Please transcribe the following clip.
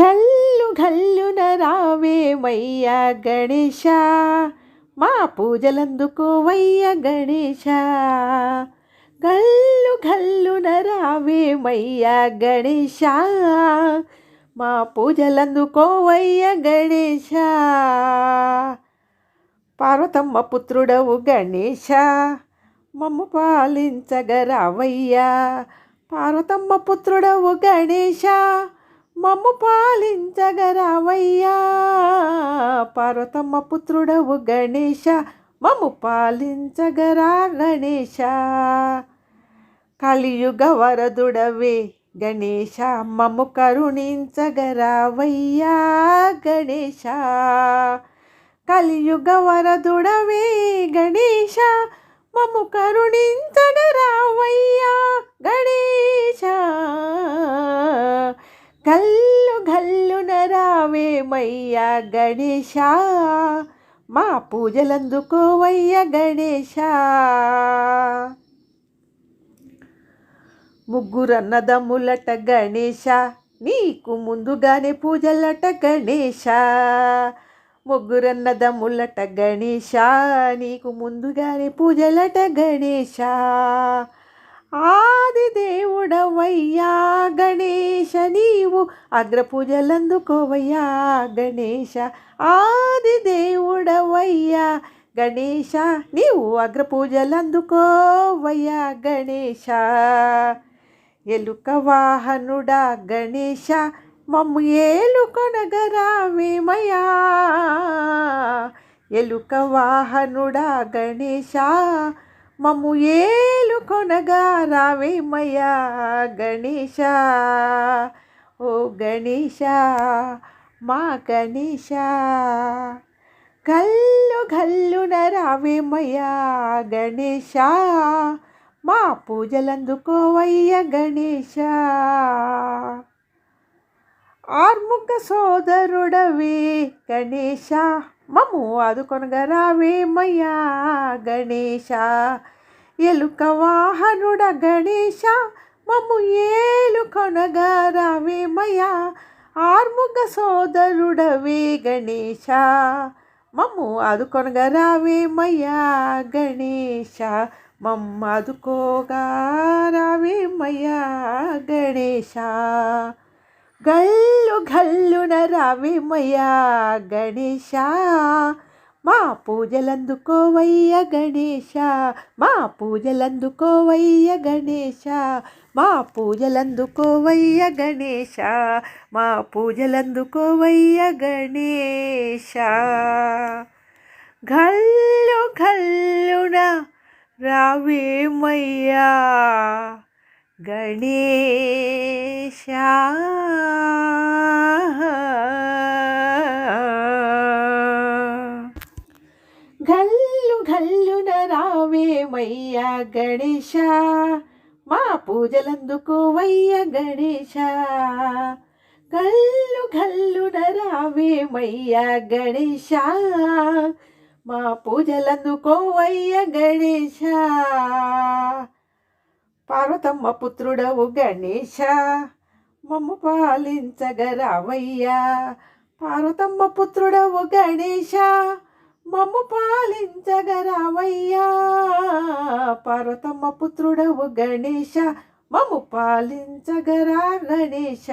గల్లు గల్లున రావేమయ్యా గణేష మా పూజలందుకోవయ్య గణేష గల్లు గల్లున రావేమయ్యా గణేష మా పూజలందుకోవయ్య గణేష పార్వతమ్మ పుత్రుడవు గణేష మమ్ము పాలించగరావయ్యా పార్వతమ్మ పుత్రుడవు గణేశ. మమ్ము పాలించగరావయ్యా పార్వతమ్మ పుత్రుడవు గణేష మమ్ము పాలించగరా గణేష కలియుగ వరదుడవే గణేష మమ్ము కరుణించగరావయ్యా గణేష కలియుగ వరదుడవే గణేష మమ్ము కరుణించగరావయ్యా గణేష గల్లు గల్లున రావేమయ్యా గణేశ మా పూజలందుకోవయ్య గణేశ. ముగ్గురన్నదమ్ములట గణేశ నీకు ముందుగానే పూజలట గణేశ. ముగ్గురన్నదమ్ములట గణేశ నీకు ముందుగానే పూజలట గణేశ. ఆది దేవుడవయ్యా గణేశ నీవు అగ్రపూజలందుకోవయ్యా గణేశ. ఆది దేవుడవయ్యా గణేశ నీవు అగ్రపూజలందుకోవయ్యా గణేశ. ఎలుక వాహనుడా గణేశ మమ్ము ఏలుకొనగరావేమయా ఎలుక వాహనుడా గణేశ మమ్ము ఏ కొనగా రావేమయ్యా గణేష ఓ గణేష మా గణేష గల్లు గల్లున రావేమయ్యా గణేష మా పూజలందుకోవయ్య గణేష ఆర్ముఖ సోదరుడవే గణేష మమ్ము ఆదుకొనగా రావేమయ్యా గణేశ. ఎలుక వాహనుడ గణేశ మమ్ము ఏలుకొనగా రావేమయ్యా ఆర్ముగ సోదరుడవే గణేశ మమ్ము ఆదుకొనగా రావేమయ్యా గణేశ. మమ్మ ఆదుకోగా రావేమయ్యా గణేశ. గల్లు గల్లున రావేమయ్యా గణేశ. మా పూజలందుకోవయ్య గణేశ మా పూజలందుకోవయ్య గణేశ మా పూజలందుకోవయ్య గణేశ మా పూజలందుకోవయ్య గణేశ. గల్లు గల్లున రావేమయ్యా గణేశ? రావేమయ్యా గణేశ మా పూజలందుకోవయ్య గణేశ. గల్లు గల్లున రావేమయ్యా గణేశ మా పూజలందుకోవయ్య గణేశ. పార్వతమ్మ పుత్రుడవు గణేశ మమ్ము పాలించగరావయ్యా పార్వతమ్మ పుత్రుడవు గణేశ మమ్ము పాలించగరావయ్యా. పార్వతమ్మ పుత్రుడవు గణేశ మమ్ము పాలించగరా గణేశ.